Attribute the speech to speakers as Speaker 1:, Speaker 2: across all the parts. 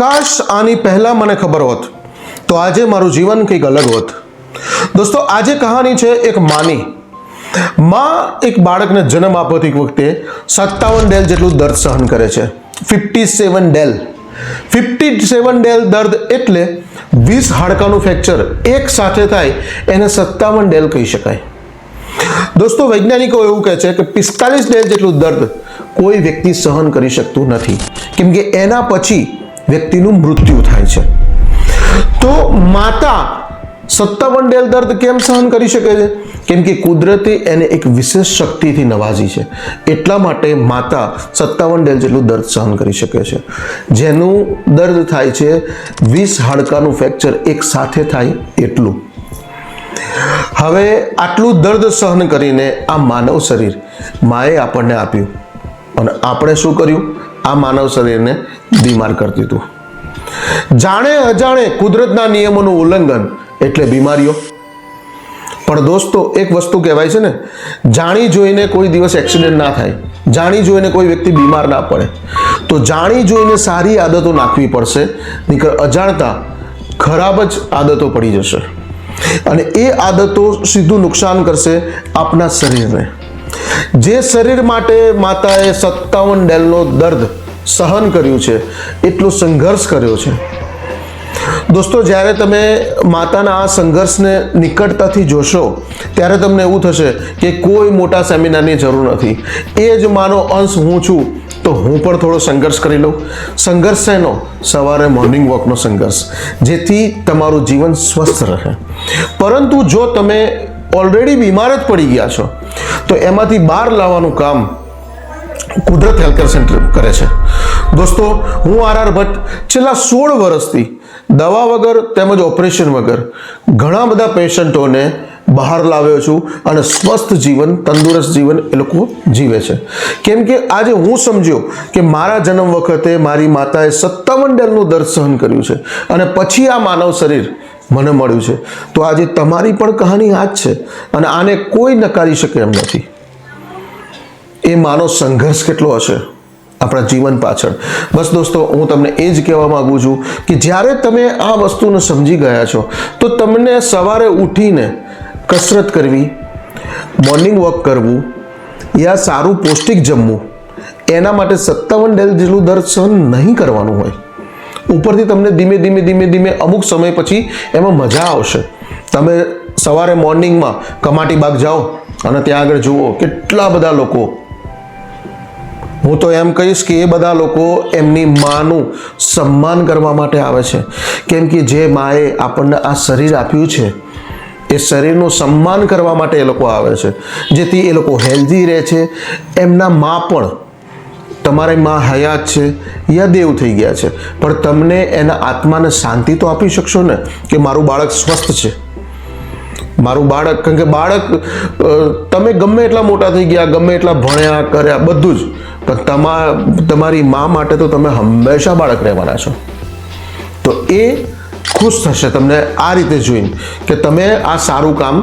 Speaker 1: કાશ આની પહેલાં મને ખબર હોત, તો આજે મારું જીવન કંઈક અલગ હોત. દોસ્તો, આજે કહાની છે એક માની. માં એક બાળકને જન્મ આપતી વખતે સત્તાવન ડેલ જેટલું દર્દ સહન કરે છે. Fifty seven del. Fifty seven del દર્દ એટલે વીસ હાડકાનું ફ્રેક્ચર એક સાથે થાય, એને સત્તાવન ડેલ કહી શકાય. દોસ્તો, વૈજ્ઞાનિકો એવું કહે છે કે પિસ્તાલીસ ડેલ જેટલું દર્દ કોઈ વ્યક્તિ સહન કરી શકતું નથી. કેમ કે એના પછી વ્યક્તિનું મૃત્યુ થાય છે. તો માતા સત્તાવન ડેલ દર્દ કેમ સહન કરી શકે છે? કેમ કે કુદરતે એને એક વિશેષ શક્તિથી નવાજી છે. એટલા માટે માતા સત્તાવન ડેલ જેટલું દર્દ સહન કરી શકે છે. જેનું દર્દ થાય છે, વીસ હાડકાનું ફ્રેક્ચર એક સાથે થાય એટલું. હવે આટલું દર્દ સહન કરીને આ માનવ શરીર, માએ આપણને આપ્યું. અને આપણે શું કર્યું? આ માનવ શરીરને બીમાર કરતી હતું જાણે અજાણે કુદરતના નિયમોનું ઉલ્લંઘન એટલે બીમારીઓ. પણ દોસ્તો, એક વસ્તુ કહેવાય છે ને, જાણી જોઈને કોઈ દિવસ એક્સિડન્ટ ના થાય, જાણી જોઈને કોઈ વ્યક્તિ બીમાર ના પડે, તો જાણી જોઈને સારી આદતો નાખવી પડશે, નીકળ અજાણતા ખરાબ જ આદતો પડી જશે. અને એ આદતો સીધું નુકસાન કરશે આપના શરીરને. જે શરીર માટે માતાએ સત્તાવન ડેલનો દર્દ સહન કર્યું છે, એટલો સંઘર્ષ કર્યો છે. દોસ્તો, જ્યારે તમે માતાના આ સંઘર્ષને નિકટતાથી જોશો, ત્યારે તમને એવું થશે કે કોઈ મોટા સેમિનારની જરૂર નથી. એ જ માનો અંશ હું છું, તો હું પણ થોડો સંઘર્ષ કરી લઉં. સંઘર્ષ શેનો? સવારે મોર્નિંગ વોકનો સંઘર્ષ, જેથી તમારું જીવન સ્વસ્થ રહે. પરંતુ જો તમે ઓલરેડી બીમાર જ પડી ગયા છો, તો એમાંથી બહાર લાવવાનું કામ કુદરત હેલ્થકેર સેન્ટર કરે છે. દોસ્તો, હું આર આર ભટ્ટ છેલ્લા સોળ વર્ષથી દવા વગર તેમજ ઓપરેશન વગર ઘણા બધા પેશન્ટોને બહાર લાવ્યો છું અને સ્વસ્થ જીવન, તંદુરસ્ત જીવન એ લોકો જીવે છે. કેમ કે આજે હું સમજ્યો કે મારા જન્મ વખતે મારી માતાએ સત્તાવન ડેલનું દર્દ સહન કર્યું છે અને પછી આ માનવ શરીર મને મળ્યું છે. તો આજે તમારી પણ કહાની આ જ છે અને આને કોઈ નકારી શકે એમ નથી. એ માનો સંઘર્ષ કેટલો હશે? આપણા જીવન પાછળ. બસ દોસ્તો, હું તમને એ જ કહેવા માગું છું કે જ્યારે તમે આ વસ્તુને સમજી ગયા છો, તો તમને સવારે ઉઠીને કસરત કરવી મોર્નિંગ વોક કરવું, યા સારું પૌષ્ટિક જમવું, એના માટે સત્તાવન ડેલ જેટલું દર સહન નહીં કરવાનું હોય. ઉપરથી તમને ધીમે ધીમે ધીમે ધીમે અમુક સમય પછી એમાં મજા આવશે. તમે સવારે મોર્નિંગમાં કમાટી બાગ જાઓ અને ત્યાં આગળ જુઓ કેટલા બધા લોકો હું તો એમ કહીશ કે એ બધા લોકો એમની માનું સન્માન કરવા માટે આવે છે. કેમ કે જે માએ આપણને આ શરીર આપ્યું છે, એ શરીરનું સન્માન કરવા માટે એ લોકો આવે છે. જેથી એ લોકો હેલ્ધી રહે છે. એમના મા પણ, તમારી માં હયાત છે યા દેવ થઈ ગયા છે. પણ તમને એના આત્માને શાંતિ તો આપી શકશો ને? કે મારું બાળક સ્વસ્થ છે? મારું બાળક, કારણ કે બાળક તમે ગમે એટલા મોટા થઈ ગયા, ગમે એટલા ભણ્યા, કર્યા, બધું જ. પણ તમા, તમારી મા માટે તો તમે હંમેશા બાળક રહેવાના છો. તો એ ખુશ થશે તમને આ રીતે જોઈને કે તમે આ સારું કામ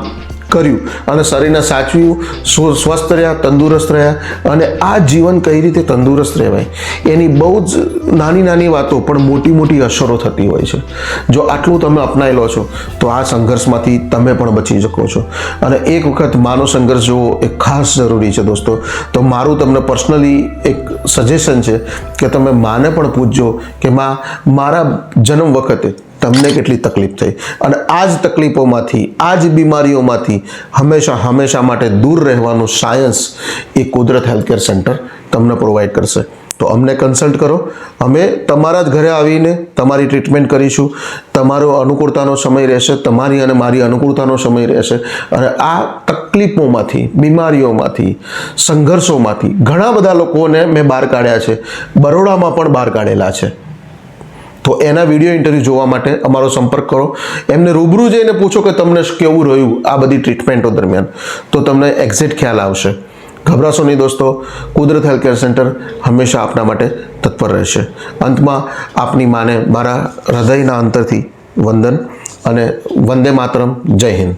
Speaker 1: કર્યું અને શરીરને સાચવ્યું, સ્વ- સ્વસ્થ રહ્યા, તંદુરસ્ત રહ્યા અને આ જીવન કઈ રીતે તંદુરસ્ત રહેવાય? એની બહુ જ નાની નાની વાતો, પણ મોટી મોટી અસરો થતી હોય છે. જો આટલું તમે અપનાવી લો છો, તો આ સંઘર્ષમાંથી તમે પણ બચી શકો છો. અને એક વખત માનો સંઘર્ષ જોવો એ ખાસ જરૂરી છે દોસ્તો. તો મારું તમને પર્સનલી એક સજેશન છે કે તમે માને પણ પૂછજો કે માં, મારા જન્મ વખતે તમને કેટલી તકલીફ થઈ? અને આ જ તકલીફોમાંથી આ જ બીમારીઓમાંથી હંમેશા હંમેશા માટે દૂર રહેવાનું સાયન્સ એ કુદરત હેલ્થકેર સેન્ટર તમને પ્રોવાઈડ કરશે. તો અમને કન્સલ્ટ કરો. અમે તમારા જ ઘરે આવીને તમારી ટ્રીટમેન્ટ કરીશું. તમારો અનુકૂળતાનો સમય રહેશે, તમારી અને મારી અનુકૂળતાનો સમય રહેશે. અને આ તકલીફોમાંથી, બીમારીઓમાંથી, સંઘર્ષોમાંથી ઘણા બધા લોકોને મેં બહાર કાઢ્યા છે. બરોડામાં પણ બહાર કાઢેલા છે. તો એના વીડિયો ઇન્ટરવ્યૂ જોવા માટે અમારો સંપર્ક કરો. એમને રૂબરૂ જઈને પૂછો કે તમને કેવું રહ્યું આ બધી ટ્રીટમેન્ટો દરમિયાન. તો તમને એક્ઝેક્ટ ખ્યાલ આવશે. ગભરાશો નહીં દોસ્તો. કુદરત હેલ્થકેર સેન્ટર હંમેશા આપના માટે તત્પર રહેશે. અંતમાં આપની માને મારા હૃદયના અંતરથી વંદન અને વંદે માતરમ. જય હિન્દ.